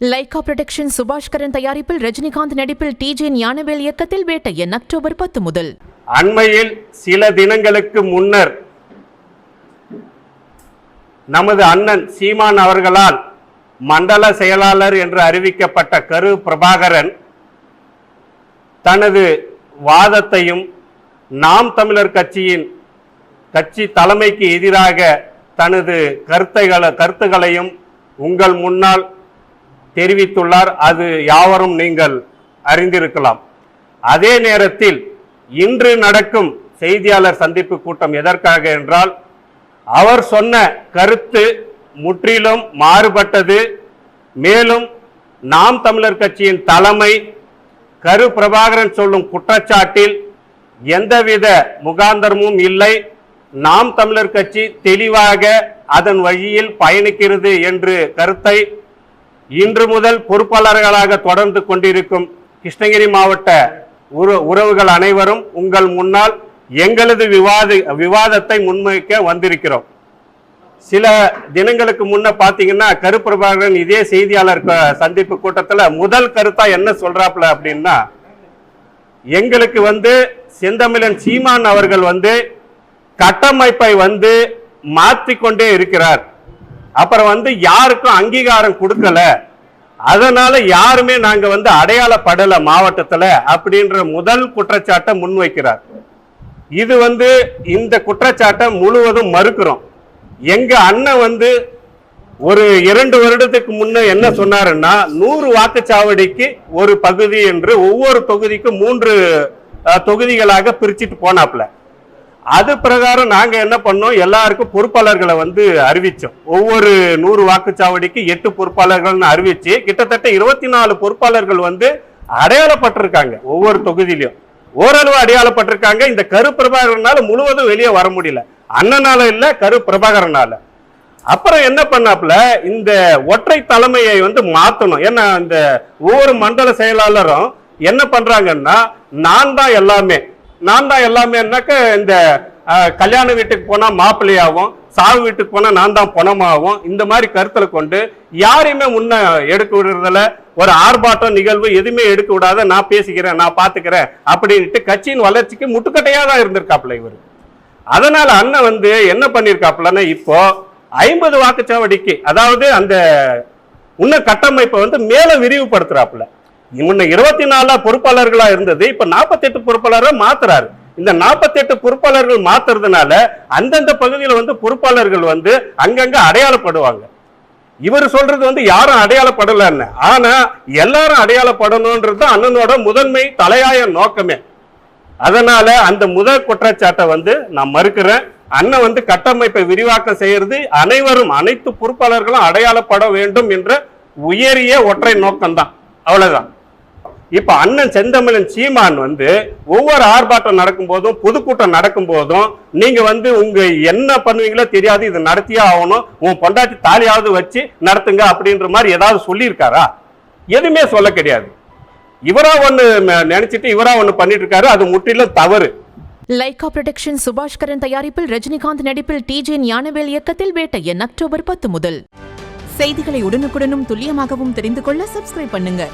Lyca production Subaskaran தயாரிப்பில் ரஜினிகாந்த் நடிப்பில் DJ Gnanavel இயக்கத்தில் வேட்டையன் அக்டோபர் பத்து முதல். அண்மையில் சில தினங்களுக்கு முன்னர் நமது அண்ணன் சீமான் அவர்களால் மண்டல செயலாளர் என்று அறிவிக்கப்பட்ட கரு பிரபாகரன் தனது வாதத்தையும் நாம் தமிழர் கட்சியின் கட்சி தலைமைக்கு எதிராக தனது கருத்தைகளை கருத்துகளையும் உங்கள் முன்னால் தெரிவித்துள்ளார். அது யாவரும் நீங்கள் அறிந்திருக்கலாம். அதே நேரத்தில் இன்று நடக்கும் செய்தியாளர் சந்திப்பு கூட்டம் எதற்காக என்றால் அவர் சொன்ன கருத்து முற்றிலும் மாறுபட்டது. மேலும் நாம் தமிழர் கட்சியின் தலைமை கரு பிரபாகரன் சொல்லும் குற்றச்சாட்டில் எந்தவித முகாந்தரமும் இல்லை. நாம் தமிழர் கட்சி தெளிவாக அதன் வழியில் பயணிக்கிறது என்று கருத்தை இன்று முதல் பொறுப்பாளர்களாக தொடர்ந்து கொண்டிருக்கும் கிருஷ்ணகிரி மாவட்ட உறவுகள் அனைவரும் உங்கள் முன்னால் எங்களது விவாத விவாதத்தை முன்வைக்க வந்திருக்கிறோம். சில தினங்களுக்கு முன்ன பாத்தீங்கன்னா கருப்பிரபாகரன் இதே செய்தியாளர் சந்திப்பு கூட்டத்தில் முதல் கருத்தா என்ன சொல்றாப்ல அப்படின்னா எங்களுக்கு வந்து செந்தமிழன் சீமான் அவர்கள் வந்து கட்டமைப்பை வந்து மாற்றிக்கொண்டே இருக்கிறார். அப்புறம் வந்து யாருக்கும் அங்கீகாரம் கொடுக்கல. அதனால யாருமே நாங்க வந்து அடையாளப்படல மாவட்டத்துல அப்படின்ற முதல் குற்றச்சாட்டை முன்வைக்கிறார். இது வந்து இந்த குற்றச்சாட்டை முழுவதும் மறுக்கிறோம். எங்க அண்ணன் வந்து ஒரு இரண்டு வருடத்துக்கு முன்ன என்ன சொன்னாருன்னா நூறு வாக்குச்சாவடிக்கு ஒரு பகுதி என்று ஒவ்வொரு தொகுதிக்கும் மூன்று தொகுதிகளாக பிரிச்சுட்டு போனாப்ல அது பிரகாரம் நாங்கள் என்ன பண்ணோம்? எல்லாருக்கும் பொறுப்பாளர்களை வந்து அறிவித்தோம் ஒவ்வொரு நூறு வாக்குச்சாவடிக்கு எட்டு பொறுப்பாளர்கள்னு அறிவித்து கிட்டத்தட்ட இருபத்தி நாலு பொறுப்பாளர்கள் வந்து அடையாளப்பட்டிருக்காங்க ஒவ்வொரு தொகுதியிலையும். ஓரளவு அடையாளப்பட்டிருக்காங்க. இந்த கரு பிரபாகரனால முழுவதும் வெளியே வர முடியல. அண்ணனால இல்லை கரு பிரபாகரனால. அப்புறம் என்ன பண்ணாப்புல? இந்த ஒற்றை தலைமையை வந்து மாற்றணும் ஏன்னா இந்த ஒவ்வொரு மண்டல செயலாளரும் என்ன பண்றாங்கன்னா நான் தான் எல்லாமே. நான் தான் எல்லாமேனாக்க இந்த கல்யாண வீட்டுக்கு போனால் மாப்பிள்ளையாகவும் சாவு வீட்டுக்கு போனால் நான் தான் பணமாகும் இந்த மாதிரி கருத்தில் கொண்டு யாரையுமே முன்ன எடுக்க விடுறதில்ல. ஒரு ஆர்ப்பாட்டம் நிகழ்வு எதுவுமே எடுக்க விடாத நான் பேசிக்கிறேன் நான் பார்த்துக்கிறேன் அப்படின்ட்டு கட்சியின் வளர்ச்சிக்கு முட்டுக்கட்டையாக தான் இருந்திருக்காப்புல இவர். அதனால் அண்ணன் வந்து என்ன பண்ணியிருக்காப்புலன்னா இப்போ ஐம்பது வாக்குச்சாவடிக்கு அதாவது அந்த உன்ன கட்டமைப்பை வந்து மேலே விரிவுபடுத்துறாப்புல. முன்ன இருபத்தி நாலா பொறுப்பாளர்களா இருந்தது இப்ப நாற்பத்தெட்டு பொறுப்பாளராக மாத்துறாரு. இந்த 48 பொறுப்பாளர்கள் மாத்துறதுனால அந்தந்த பகுதியில் வந்து பொறுப்பாளர்கள் வந்து அங்கங்க அடையாளப்படுவாங்க. இவர் சொல்றது வந்து யாரும் அடையாளப்படலன்னு. ஆனா எல்லாரும் அடையாளப்படணும்ன்றது தான் அண்ணனோட முதன்மை தலையாய நோக்கமே. அதனால அந்த முதல் குற்றச்சாட்டை வந்து நான் மறுக்கிறேன். அண்ணன் வந்து கட்டமைப்பை விரிவாக்கம் செய்யறது அனைவரும் அனைத்து பொறுப்பாளர்களும் அடையாளப்பட வேண்டும் என்ற உயரிய ஒற்றை நோக்கம்தான். அவ்வளவுதான். இப்ப அண்ணன் செந்தமிழன் சீமான் வந்து ஒவ்வொரு ஆர்ப்பாட்டம் நடக்கும் போதும் பொதுக்கூட்டம் நடக்கும் போதும் நீங்க வந்து உங்க என்ன பண்ணுவீங்களோ தெரியாது இது நடத்தியே ஆகணும் உன் பொண்டாட்டி தாலியாவது வச்சு நடத்துங்க அப்படின்ற மாதிரி ஏதாவது சொல்லியிருக்காரா? எதுவுமே சொல்ல கிடையாது. இவரா ம- நினைச்சிட்டு இவரா ஒண்ணு பண்ணிட்டு இருக்காரு அது முற்றிலும் தவறு. லைகா புரொடக்ஷன் சுபாஷ்கரன் தயாரிப்பில் ரஜினிகாந்த் நடிப்பில் டிஜே ஞானவேல் இயக்கத்தில் வேட்டையன் அக்டோபர் பத்து முதல். செய்திகளை உடனுக்குடனும் துல்லியமாகவும் தெரிந்து கொள்ள சப்ஸ்கிரைப் பண்ணுங்க.